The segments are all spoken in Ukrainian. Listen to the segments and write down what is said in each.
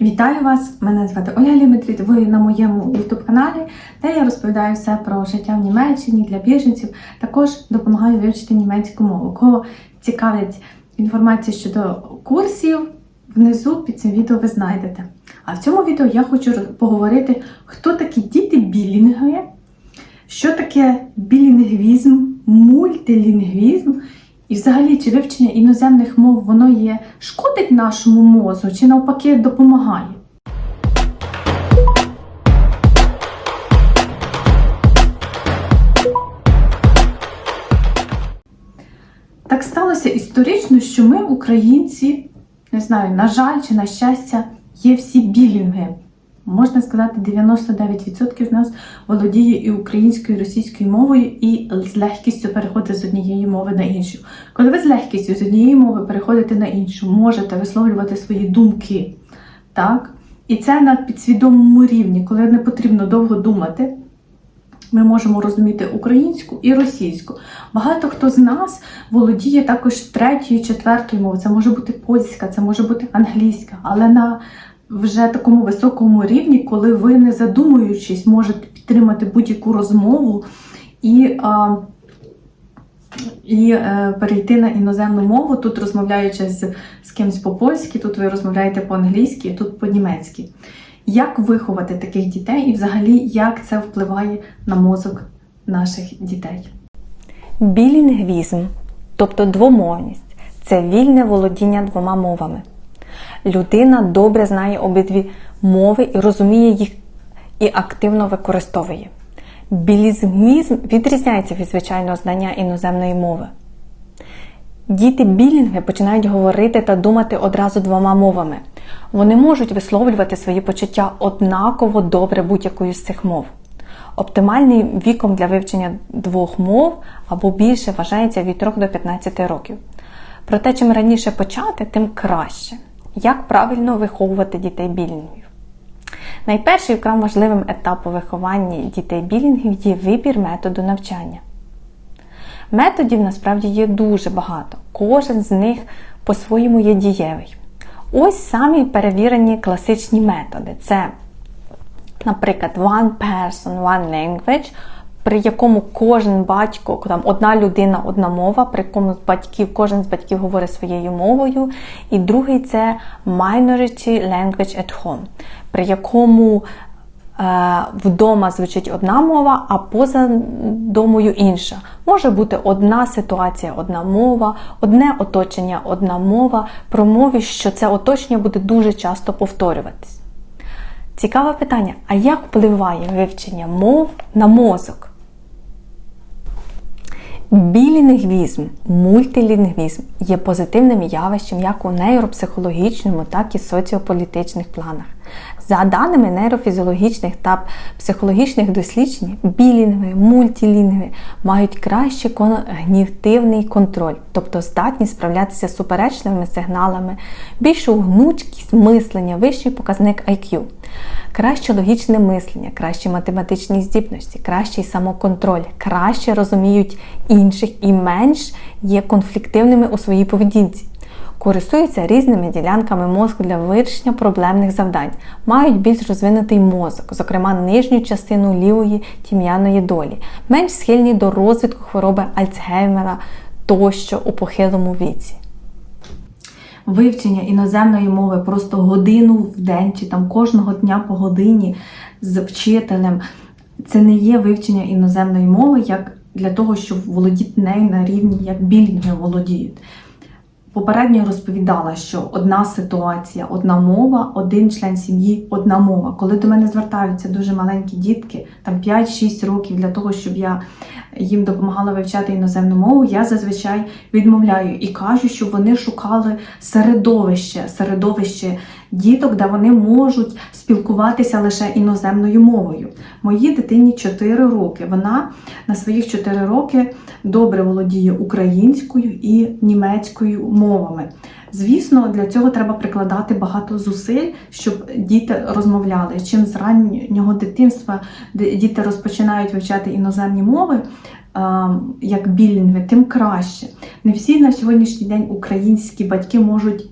Вітаю вас! Мене звати Оля Лімитріт. Ви на моєму youtube каналі, де я розповідаю все про життя в Німеччині для біженців. Також допомагаю вивчити німецьку мову. Кого цікавить інформація щодо курсів, внизу під цим відео ви знайдете. А в цьому відео я хочу поговорити, хто такі діти білінги, що таке білінгвізм, мультилінгвізм. І взагалі, чи вивчення іноземних мов воно є шкодить нашому мозку, чи навпаки допомагає? Так сталося історично, що ми, українці, не знаю, на жаль чи на щастя, є всі білінги. Можна сказати, 99% з нас володіє і українською, і російською мовою, і з легкістю переходить з однієї мови на іншу. Коли ви з легкістю з однієї мови переходите на іншу, можете висловлювати свої думки. Так? І це на підсвідомому рівні, коли не потрібно довго думати. Ми можемо розуміти українську і російську. Багато хто з нас володіє також третьою, четвертою мовою. Це може бути польська, це може бути англійська, але на вже такому високому рівні, коли ви, не задумуючись, можете підтримати будь-яку розмову і, а, і е, перейти на іноземну мову, тут розмовляючи з, з кимось по-польськи, тут ви розмовляєте по-англійськи, тут по-німецьки. Як виховати таких дітей і взагалі як це впливає на мозок наших дітей? Білінгвізм, тобто двомовність, це вільне володіння двома мовами. Людина добре знає обидві мови і розуміє їх і активно використовує. Білінгвізм відрізняється від звичайного знання іноземної мови. Діти білінги починають говорити та думати одразу двома мовами. Вони можуть висловлювати свої почуття однаково добре будь-якою з цих мов. Оптимальним віком для вивчення двох мов або більше вважається від 3 до 15 років. Проте, чим раніше почати, тим краще. Як правильно виховувати дітей білінгів? Найперший вкрай важливим етапом виховання дітей білінгів є вибір методу навчання. Методів насправді є дуже багато. Кожен з них по-своєму є дієвий. Ось самі перевірені класичні методи. Це, наприклад, One Person, One Language, при якому кожен батько, там одна людина, одна мова, при якому батьків, кожен з батьків говорить своєю мовою. І другий це Minority Language at Home, при якому Е, Вдома звучить одна мова, а поза домою інша. Може бути одна ситуація, одна мова, одне оточення, одна мова. Про мові, що це оточення буде дуже часто повторюватись. Цікаве питання: а як впливає вивчення мов на мозок? Білінгвізм, мультилінгвізм є позитивним явищем як у нейропсихологічному, так і соціополітичних планах. За даними нейрофізіологічних та психологічних досліджень, білінгви, мультилінгви мають кращий когнітивний контроль, тобто здатність справлятися з суперечливими сигналами, більшу гнучкість мислення, вищий показник IQ, краще логічне мислення, кращі математичні здібності, кращий самоконтроль, краще розуміють інших і менш є конфліктивними у своїй поведінці. Користуються різними ділянками мозку для вирішення проблемних завдань, мають більш розвинутий мозок, зокрема нижню частину лівої тім'яної долі, менш схильні до розвитку хвороби Альцгеймера тощо у похилому віці. Вивчення іноземної мови просто годину в день чи там кожного дня по годині з вчителем. Це не є вивчення іноземної мови як для того, щоб володіти нею на рівні, як білінги володіють. Попередньо розповідала, що одна ситуація, одна мова, один член сім'ї, одна мова. Коли до мене звертаються дуже маленькі дітки, там 5-6 років для того, щоб я їм допомагала вивчати іноземну мову, я зазвичай відмовляю і кажу, щоб вони шукали середовище, середовище діток, де вони можуть спілкуватися лише іноземною мовою. Моїй дитині 4 роки. Вона на своїх 4 роки добре володіє українською і німецькою мовами. Звісно, для цього треба прикладати багато зусиль, щоб діти розмовляли. Чим з раннього дитинства діти розпочинають вивчати іноземні мови, як білінгви, тим краще. Не всі на сьогоднішній день українські батьки можуть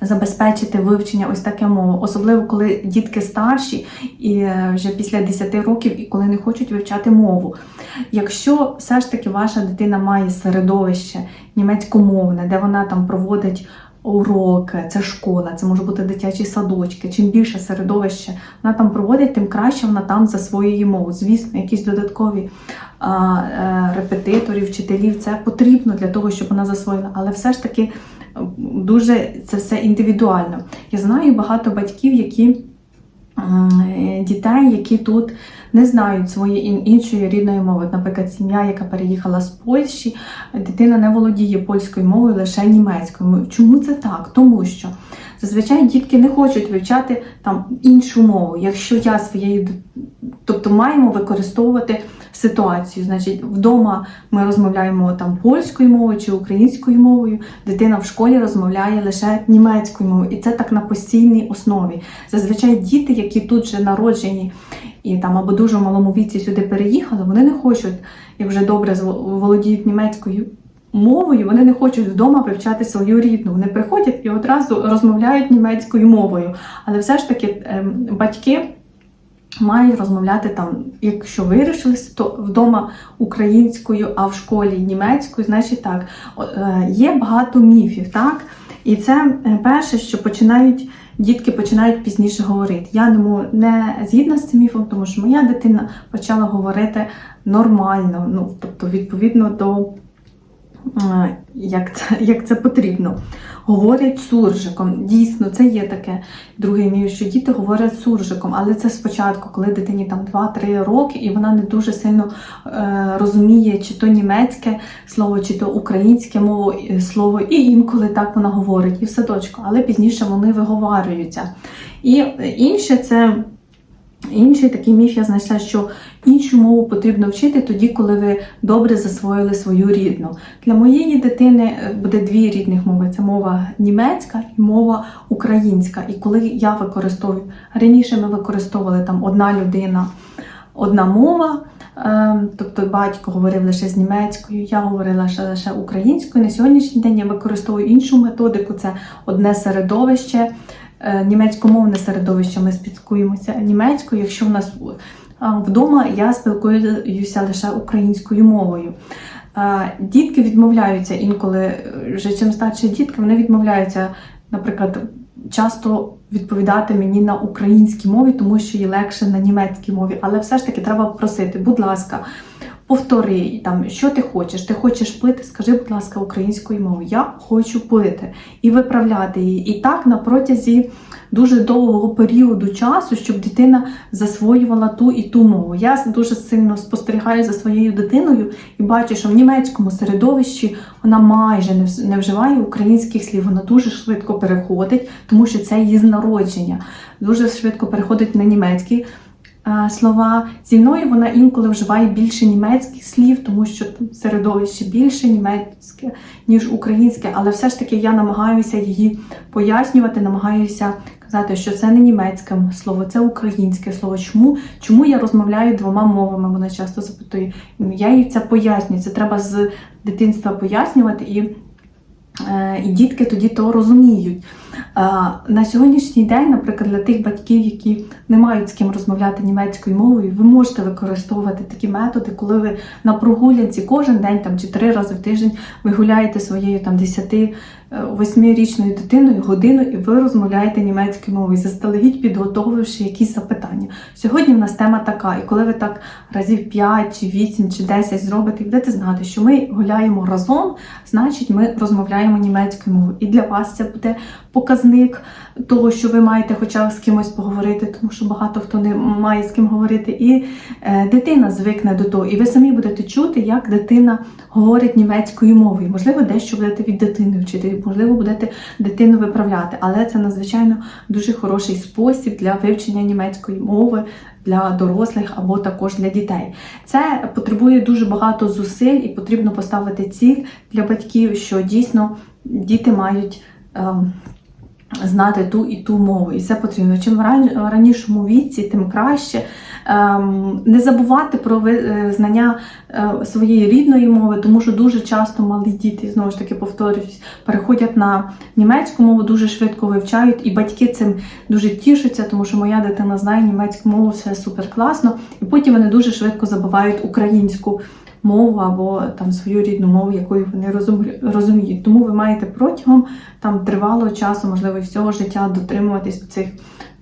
забезпечити вивчення ось таке мови, особливо коли дітки старші і е, вже після 10 років, і коли не хочуть вивчати мову. Якщо все ж таки ваша дитина має середовище німецькомовне, де вона там проводить уроки, це школа, це може бути дитячі садочки. Чим більше середовище вона там проводить, тим краще вона там засвоює мову. Звісно, якісь додаткові а, е, репетиторів, вчителів це потрібно для того, щоб вона засвоїла, але все ж таки дуже це все індивідуально. Я знаю багато батьків, які е, дітей, які тут не знають своєї іншої рідної мови. Наприклад, сім'я, яка переїхала з Польщі, дитина не володіє польською мовою, лише німецькою. Чому це так? Тому що зазвичай дітки не хочуть вивчати там іншу мову. Якщо я своєю, тобто маємо використовувати ситуацію. Значить, вдома ми розмовляємо там польською мовою чи українською мовою, дитина в школі розмовляє лише німецькою мовою, і це так на постійній основі. Зазвичай діти, які тут вже народжені і там або дуже в малому віці сюди переїхали, вони не хочуть, як вже добре володіють німецькою мовою, вони не хочуть вдома вивчати свою рідну. Вони приходять і одразу розмовляють німецькою мовою. Але все ж таки ем, батьки мають розмовляти там, якщо вирішили, то вдома українською, а в школі німецькою, значить так. Е, Є багато міфів, так? І це е, перше, що починають. Дітки починають пізніше говорити. Я не, згідна з цим міфом, тому що моя дитина почала говорити нормально, ну тобто відповідно до е, як це, як це потрібно. Говорять суржиком. Дійсно, це є таке. Другий міф, що діти говорять суржиком, але це спочатку, коли дитині там 2-3 роки, і вона не дуже сильно е, розуміє, чи то німецьке слово, чи то українське мово, е, слово, і інколи так вона говорить, і в садочку, але пізніше вони виговарюються. І інше це. Інший такий міф я знайшла, що іншу мову потрібно вчити тоді, коли ви добре засвоїли свою рідну. Для моєї дитини е, буде дві рідних мови: це мова німецька і мова українська. І коли я використовую раніше, ми використовували там одна людина, одна мова. е, Тобто батько говорив лише з німецькою, я говорила лише українською. На сьогоднішній день я використовую іншу методику: це одне середовище, е, німецькомовне середовище. Ми спілкуємося німецькою. Якщо в нас вдома я спілкуюся лише українською мовою. Дітки відмовляються інколи, вже чим старші дітки, вони відмовляються, наприклад, часто відповідати мені на українській мові, тому що їй легше на німецькій мові. Але все ж таки треба просити, будь ласка, повтори там, що ти хочеш. Ти хочеш пити, скажи, будь ласка, українською мовою. Я хочу пити і виправляти її. І так на протязі дуже довгого періоду часу, щоб дитина засвоювала ту і ту мову. Я дуже сильно спостерігаю за своєю дитиною і бачу, що в німецькому середовищі вона майже не вживає українських слів. Вона дуже швидко переходить, тому що це її з народження. Дуже швидко переходить на німецький. Е, Слова зі мною вона інколи вживає більше німецьких слів, тому що середовище більше німецьке, ніж українське, але все ж таки я намагаюся її пояснювати, намагаюся казати, що це не німецьке слово, це українське слово. Чому? Чому я розмовляю двома мовами? Вона часто запитує. Я їй це пояснюю. Це треба з дитинства пояснювати, і, і дітки тоді то розуміють. Е, На сьогоднішній день, наприклад, для тих батьків, які не мають з ким розмовляти німецькою мовою, ви можете використовувати такі методи, коли ви на прогулянці кожен день там, чи три рази в тиждень ви гуляєте своєю там 10 восьмирічною дитиною годину, і ви розмовляєте німецькою мовою, заздалегідь підготовивши якісь запитання. Сьогодні в нас тема така, і коли ви так разів 5, чи 8, чи 10 зробите, будете знати, що ми гуляємо разом, значить ми розмовляємо німецькою мовою. І для вас це буде показник того, що ви маєте хоча б з кимось поговорити, тому що багато хто не має з ким говорити. І е, дитина звикне до того, і ви самі будете чути, як дитина говорить німецькою мовою. Можливо, дещо будете від дитини вчити, можливо, будете дитину виправляти, але це надзвичайно дуже хороший спосіб для вивчення німецької мови. Для дорослих або також для дітей. Це потребує дуже багато зусиль і потрібно поставити ціль для батьків, що дійсно діти мають ем, знати ту і ту мову. І це потрібно. Чим ран- ранішому віці, тим краще. Ем, Не забувати про е, знання е, своєї рідної мови, тому що дуже часто малі діти, знову ж таки повторюсь, переходять на німецьку мову, дуже швидко вивчають, і батьки цим дуже тішаться, тому що моя дитина знає німецьку мову, все супер класно. І потім вони дуже швидко забувають українську мову або там свою рідну мову, якою вони розум- розуміють. Тому ви маєте протягом там тривалого часу, можливо, всього життя дотримуватись цих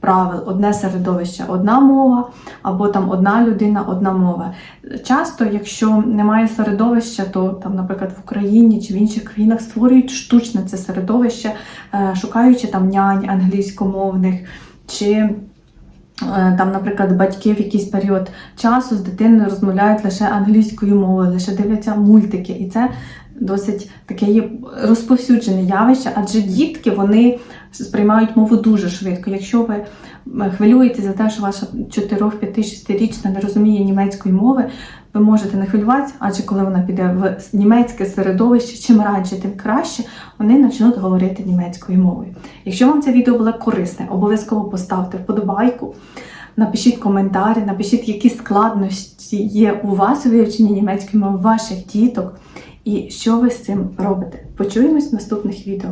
правил. Одне середовище, одна мова, або там одна людина, одна мова. Часто, якщо немає середовища, то там, наприклад, в Україні чи в інших країнах створюють штучне це середовище, е, шукаючи там нянь англійськомовних чи там, наприклад, батьки в якийсь період часу з дитиною розмовляють лише англійською мовою, лише дивляться мультики, і це досить таке розповсюджене явище, адже дітки вони сприймають мову дуже швидко. Якщо ви хвилюєтеся за те, що ваша 4, 5, 6 річна не розуміє німецької мови, ви можете не хвилюватися, адже коли вона піде в німецьке середовище, чим радше, тим краще, вони почнуть говорити німецькою мовою. Якщо вам це відео було корисне, обов'язково поставте вподобайку. Напишіть коментарі, напишіть, які складності є у вас у вивченні німецької мови ваших діток, і що ви з цим робите. Почуємось в наступних відео.